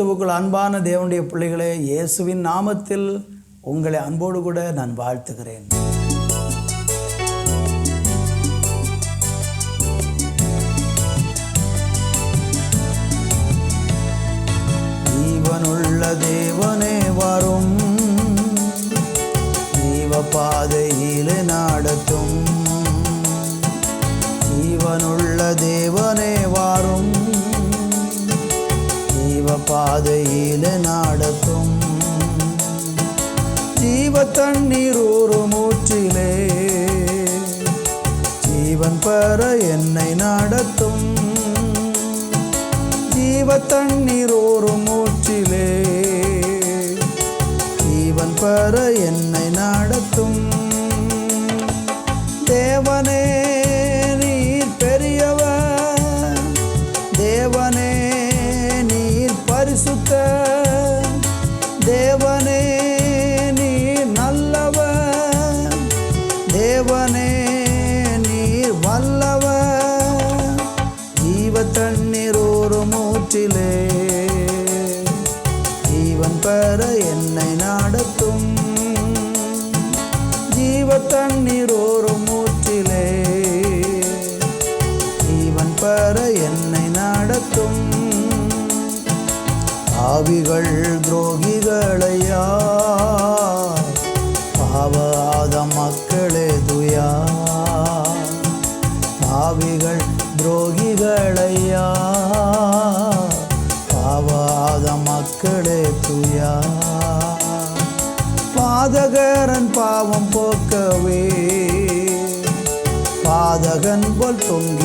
கிறிஸ்துவுக்குள் அன்பான தேவனுடைய பிள்ளைகளே இயேசுவின் நாமத்தில் உங்களை அன்போடு கூட நான் வாழ்த்துகிறேன். பாதையிலே நடத்தும் ஜீவ தண்ணீர் ஒரு மூற்றிலே ஜீவன் பெற என்னை நடத்தும். ஜீவ தண்ணீர் ஒரு மூற்றிலே ஜீவன் பெற என்னை நடத்தும். தேவனே பாவிகள் துரோகிகளையா? பாவாத மக்களே துயா. பாவிகள் துரோகிகளையா? பாவாத மக்களே துயா. பாதகரன் பாவம் போக்கவே. பாதகன் போல் தொங்க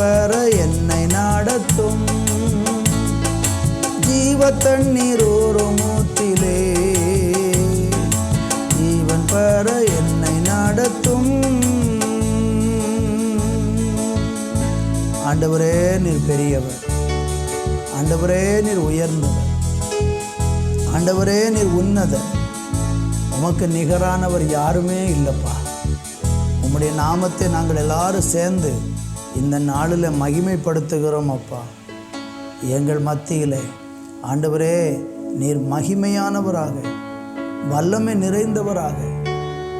பெற என்னை நடத்தும். ஜீவ தண்ணீர் ஒரு மூத்திலே ஜீவன் பெற என்னை நடத்தும். ஆண்டவரே நீர் பெரியவர். ஆண்டவரே நீர் உயர்ந்தவர். ஆண்டவரே நீர் உன்னதர். உமக்கு நிகரானவர் யாருமே இல்லைப்பா. உம்முடைய நாமத்தை நாங்கள் எல்லாரும் சேர்ந்து இந்த நாளில் மகிமைப்படுத்துகிறோம் அப்பா. எங்கள் மத்தியில். ஆண்டவரே நீர் மகிமையானவராக வல்லமை நிறைந்தவராக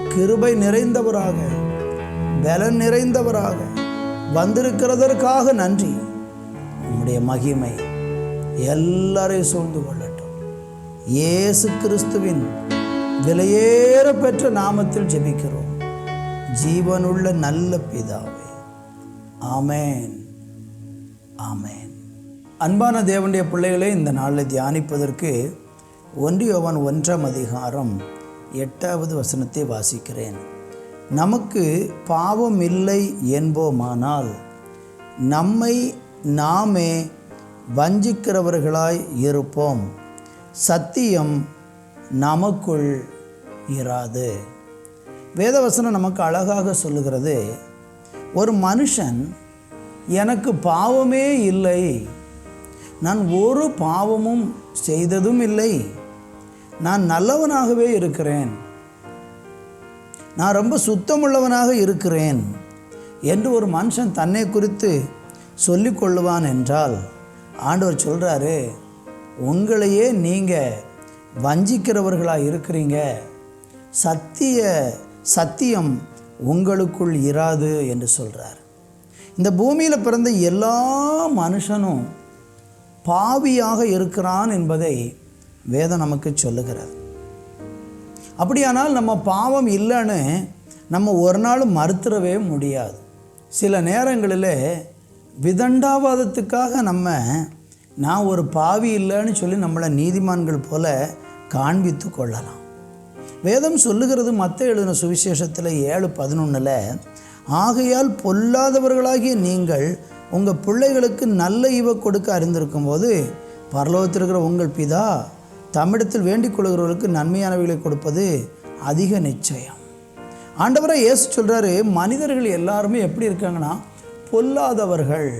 கிருபை நிறைந்தவராக பலன் நிறைந்தவராக வந்திருக்கிறதற்காக நன்றி. உம்முடைய மகிமை எல்லாரையும் சூழ்ந்து கொள்ளட்டும். இயேசு கிறிஸ்துவின் விலையேற பெற்ற நாமத்தில் ஜெபிக்கிறோம். ஜீவனுள்ள நல்ல பிதாவே. ஆமேன். ஆமேன். அன்பான தேவனுடைய பிள்ளைகளே இந்த நாளில் தியானிப்பதற்கு ஒன்றியவன் ஒன்றாம் அதிகாரம் எட்டாவது வசனத்தை வாசிக்கிறேன். நமக்கு பாவம் இல்லை என்போமானால் நம்மை நாமே வஞ்சிக்கிறவர்களாய் இருப்போம். சத்தியம் நமக்குள் இராது. வேதவசனம் நமக்கு அழகாக சொல்லுகிறது ஒரு மனுஷன் எனக்கு பாவமே இல்லை. நான் ஒரு பாவமும் செய்ததும் இல்லை. நான் நல்லவனாகவே இருக்கிறேன். நான் ரொம்ப சுத்தமுள்ளவனாக இருக்கிறேன் என்று ஒரு மனுஷன் தன்னை குறித்து சொல்லிக்கொள்ளுவான் என்றால் ஆண்டவர் சொல்கிறாரு உங்களையே நீங்கள் வஞ்சிக்கிறவர்களாக இருக்கிறீங்க சத்திய சத்தியம் உங்களுக்குள் இராது என்று சொல்கிறார் இந்த பூமியில் பிறந்த எல்லா மனுஷனும் பாவியாக இருக்கிறான் என்பதை வேதம் நமக்கு சொல்லுகிறது. அப்படியானால் நம்ம பாவம் இல்லைன்னு நம்ம ஒரு நாள் மறுத்துடவே முடியாது. சில நேரங்களில் விதண்டாவாதத்துக்காக நம்ம நான் ஒரு பாவி இல்லைன்னு சொல்லி நம்மளை நீதிமான்கள் போல காண்பித்து கொள்ளலாம். வேதம் சொல்லுகிறது மற்ற எழுதின சுவிசேஷத்தில் ஏழு பதினொன்றில் ஆகையால் பொல்லாதவர்களாகிய நீங்கள் உங்கள் பிள்ளைகளுக்கு நல்ல ஈவ கொடுக்க அறிந்திருக்கும் போது பரலோகத்தில் இருக்கிற உங்கள் பிதா தமிழத்தில் வேண்டிக் கொள்கிறவர்களுக்கு நன்மையானவைகளை கொடுப்பது அதிக நிச்சயம். ஆண்டவராக இயேசு சொல்கிறாரு மனிதர்கள் எல்லாருமே எப்படி இருக்காங்கன்னா பொல்லாதவர்கள்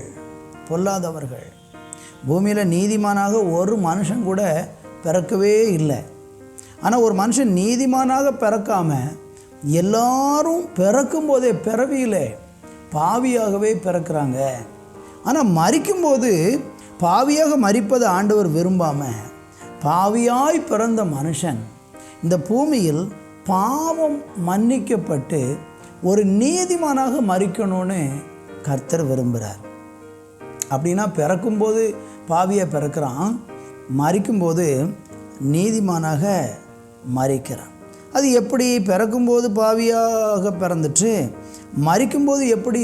பொல்லாதவர்கள். பூமியில் நீதிமானாக ஒரு மனுஷன் கூட பிறக்கவே இல்லை. ஆனால் ஒரு மனுஷன் நீதிமானாக பிறக்காம எல்லாரும் பிறக்கும் போதே பிறவியில் பாவியாகவே பிறக்கிறாங்க. ஆனால் மறிக்கும்போது பாவியாக மறிப்பதை ஆண்டவர் விரும்பாமல் பாவியாய் பிறந்த மனுஷன் இந்த பூமியில் பாவம் மன்னிக்கப்பட்டு ஒரு நீதிமானாக மறிக்கணும்னு கர்த்தர் விரும்புகிறார் அப்படின்னா பிறக்கும்போது பாவியாக பிறக்கிறான் மறிக்கும்போது நீதிமானாக மறிக்கிறான். அது எப்படி பிறக்கும்போது பாவியாக பிறந்துட்டு மறிக்கும்போது எப்படி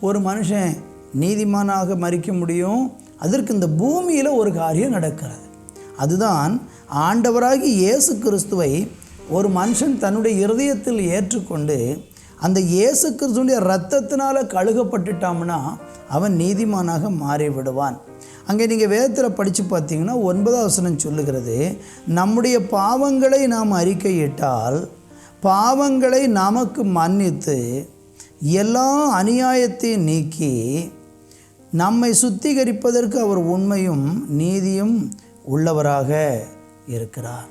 ஒரு மனுஷன் நீதிமானாக மறிக்க முடியும்? அதற்கு இந்த பூமியில் ஒரு காரியம் நடக்கிறது. அதுதான் ஆண்டவராகி இயேசு கிறிஸ்துவை ஒரு மனுஷன் தன்னுடைய இருதயத்தில் ஏற்றுக்கொண்டு அந்த இயேசு கிறிஸ்துடைய ரத்தத்தினால் கழுகப்பட்டுட்டான்னா அவன் நீதிமானாக மாறிவிடுவான். அங்கே நீங்கள் வேதத்தில் படித்து பார்த்தீங்கன்னா ஒன்பதாம் வசனம் சொல்லுகிறது நம்முடைய பாவங்களை நாம் அறிக்கையிட்டால் பாவங்களை நமக்கு மன்னித்து எல்லா அநியாயத்தையும் நீக்கி நம்மை சுத்திகரிப்பதற்கு அவர் உண்மையும் நீதியும் உள்ளவராக இருக்கிறார்.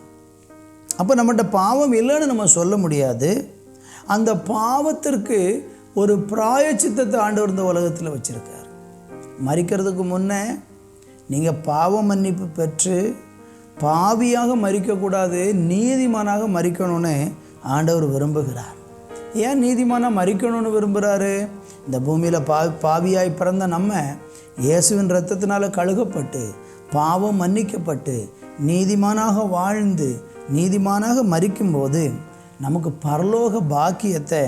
அப்போ நம்மகிட்ட பாவம் இல்லைன்னு நம்ம சொல்ல முடியாது. அந்த பாவத்திற்கு ஒரு பிராயச்சித்தத்தை ஆண்டு இந்த உலகத்தில் வச்சுருக்கார். மறிக்கிறதுக்கு முன்னே நீங்கள் பாவ மன்னிப்பு பெற்று பாவியாக மறிக்கக்கூடாது நீதிமானாக மறிக்கணும்னு ஆண்டவர் விரும்புகிறார். ஏன் நீதிமானாக மறிக்கணும்னு விரும்புகிறாரு இந்த பூமியில் பா பாவியாய் பிறந்த நம்ம இயேசுவின் ரத்தத்தினால் கழுகப்பட்டு பாவம் மன்னிக்கப்பட்டு நீதிமானாக வாழ்ந்து நீதிமானாக மறிக்கும்போது நமக்கு பரலோக பாக்கியத்தை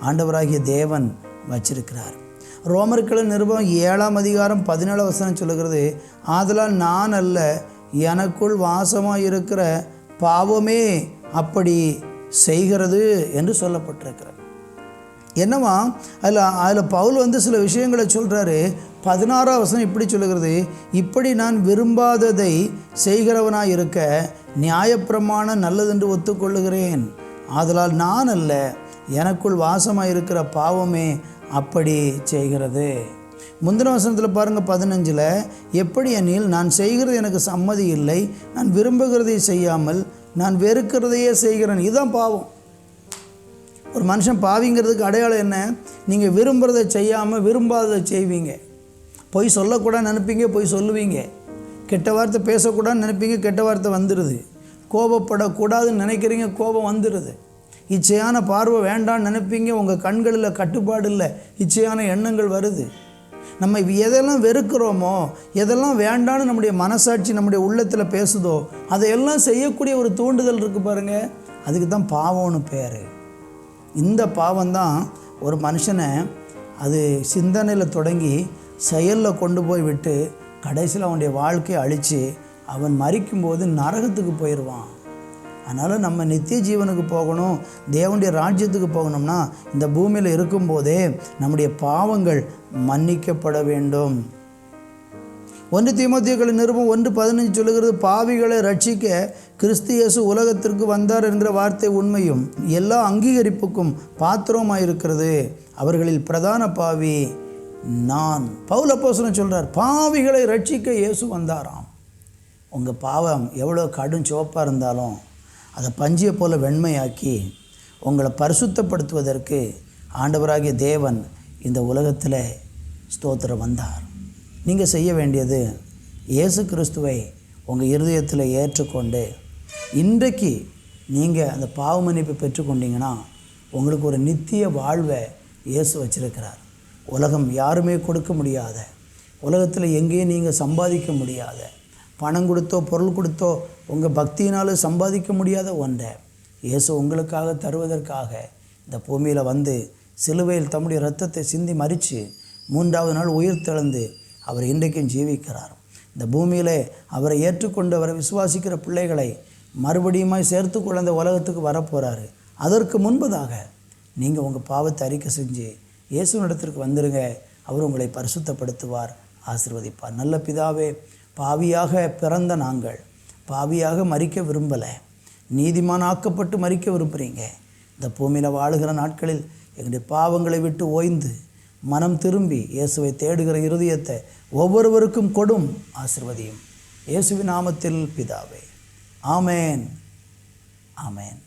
ஆண்டவராகிய தேவன் வச்சிருக்கிறார். ரோமர்களை நிருபம் ஏழாம் அதிகாரம் பதினேழு வசனம் சொல்லுகிறது ஆதலால் நான் அல்ல எனக்குள் வாசமாக இருக்கிற பாவமே அப்படி செய்கிறது என்று சொல்லப்பட்டிருக்கிறது. என்னவா? அதில் அதில் பவுல் வந்து சில விஷயங்களை சொல்கிறாரு பதினாறாம் வசனம் இப்படி சொல்லுகிறது இப்படி நான் விரும்பாததை செய்கிறவனாக இருக்க நியாயப்பிரமாணம் நல்லதென்று ஒத்துக்கொள்ளுகிறேன். ஆதலால் நான் அல்ல எனக்குள் வாசமாக இருக்கிற பாவமே அப்படி செய்கிறது. முந்தின வசனத்தில் பாருங்கள் பதினஞ்சில் எப்படி எனில் நான் செய்கிறது எனக்கு சம்மதி இல்லை நான் விரும்புகிறதை செய்யாமல் நான் வெறுக்கிறதையே செய்கிறேன். இதுதான் பாவம். ஒரு மனுஷன் பாவிங்கிறதுக்கு அடையாளம் என்ன? நீங்கள் விரும்புகிறதை செய்யாமல் விரும்பாததை செய்வீங்க. பொய் சொல்லக்கூடாது நினைப்பீங்க பொய் சொல்லுவீங்க. கெட்ட வார்த்தை பேசக்கூடாதுன்னு நினைப்பீங்க கெட்ட வார்த்தை வந்துடுது கோபப்படக்கூடாதுன்னு நினைக்கிறீங்க கோபம் வந்துடுது இச்சையான பார்வை வேண்டாம்னு நினைப்பீங்க உங்கள் கண்களில் கட்டுப்பாடு இல்லை இச்சையான எண்ணங்கள் வருது. நம்ம எதெல்லாம் வெறுக்கிறோமோ எதெல்லாம் வேண்டான்னு நம்முடைய மனசாட்சி நம்முடைய உள்ளத்தில் பேசுதோ அதையெல்லாம் செய்யக்கூடிய ஒரு தூண்டுதல் இருக்குது பாருங்கள் அதுக்கு தான் பாவம்னு பேர். இந்த பாவம்தான் ஒரு மனுஷனை அது சிந்தனையில் தொடங்கி செயலில் கொண்டு போய் விட்டு கடைசியில் அவனுடைய வாழ்க்கையை அழித்து அவன் மறிக்கும்போது நரகத்துக்கு போயிடுவான் அதனால் நம்ம நித்திய ஜீவனுக்கு போகணும் தேவனுடைய ராஜ்யத்துக்கு போகணும்னா இந்த பூமியில் இருக்கும்போதே நம்முடைய பாவங்கள் மன்னிக்கப்பட வேண்டும். ஒன்று தீமோத்தியக்கள் நிருபம் ஒன்று பதினஞ்சு சொல்லுகிறது பாவிகளை ரட்சிக்க கிறிஸ்து இயேசு உலகத்திற்கு வந்தார் என்ற வார்த்தை உண்மையும் எல்லா அங்கீகரிப்புக்கும் பாத்திரமாக இருக்கிறது அவர்களில் பிரதான பாவி நான். பவுல் அப்போசனம் சொல்கிறார் பாவிகளை ரட்சிக்க இயேசு வந்தாராம். உங்கள் பாவம் எவ்வளோ கடும் சிவப்பாக இருந்தாலும் அதை பஞ்சியை போல வெண்மையாக்கி உங்களை பரிசுத்தப்படுத்துவதற்கு ஆண்டவராகிய தேவன் இந்த உலகத்தில் ஸ்தோத்திரம் வந்தார். நீங்கள் செய்ய வேண்டியது இயேசு கிறிஸ்துவை உங்கள் இருதயத்தில் ஏற்றுக்கொண்டு இன்றைக்கு நீங்கள் அந்த பாவ மன்னிப்பை பெற்றுக்கொண்டீங்கன்னா உங்களுக்கு ஒரு நித்திய வாழ்வை இயேசு வச்சிருக்கிறார். உலகம் யாருமே கொடுக்க முடியாத உலகத்தில் எங்கேயும் நீங்கள் சம்பாதிக்க முடியாத பணம் கொடுத்தோ பொருள் கொடுத்தோ உங்கள் பக்தியினால் சம்பாதிக்க முடியாத ஒன்றை இயேசு உங்களுக்காக தருவதற்காக இந்த பூமியில் வந்து சிலுவையில் தம்முடைய ரத்தத்தை சிந்தி மறித்து மூன்றாவது நாள் உயிர் தெழுந்து அவர் இன்றைக்கும் ஜீவிக்கிறார். இந்த பூமியில் அவரை ஏற்றுக்கொண்டு அவரை விசுவாசிக்கிற பிள்ளைகளை மறுபடியுமாய் சேர்த்து கொள்ள அந்த உலகத்துக்கு வரப்போகிறாரு அதற்கு முன்பதாக நீங்கள் உங்கள் பாவத்தை அறிக்கை செஞ்சு இயேசுவினிடத்திற்கு வந்துடுங்க அவர் உங்களை பரிசுத்தப்படுத்துவார் ஆசிர்வதிப்பார். நல்ல பிதாவே பாவியாக பிறந்த நாங்கள் பாவியாக மறிக்க விரும்பலை. நீதிமானாக்கப்பட்டு மறிக்க விரும்புகிறீங்க இந்த பூமியில் வாழுகிற நாட்களில் எங்களுடைய பாவங்களை விட்டு ஓய்ந்து மனம் திரும்பி இயேசுவை தேடுகிற இருதயத்தை ஒவ்வொருவருக்கும் கொடும் ஆசிர்வதியும். இயேசுவின் நாமத்தில் பிதாவே. ஆமேன். ஆமேன்.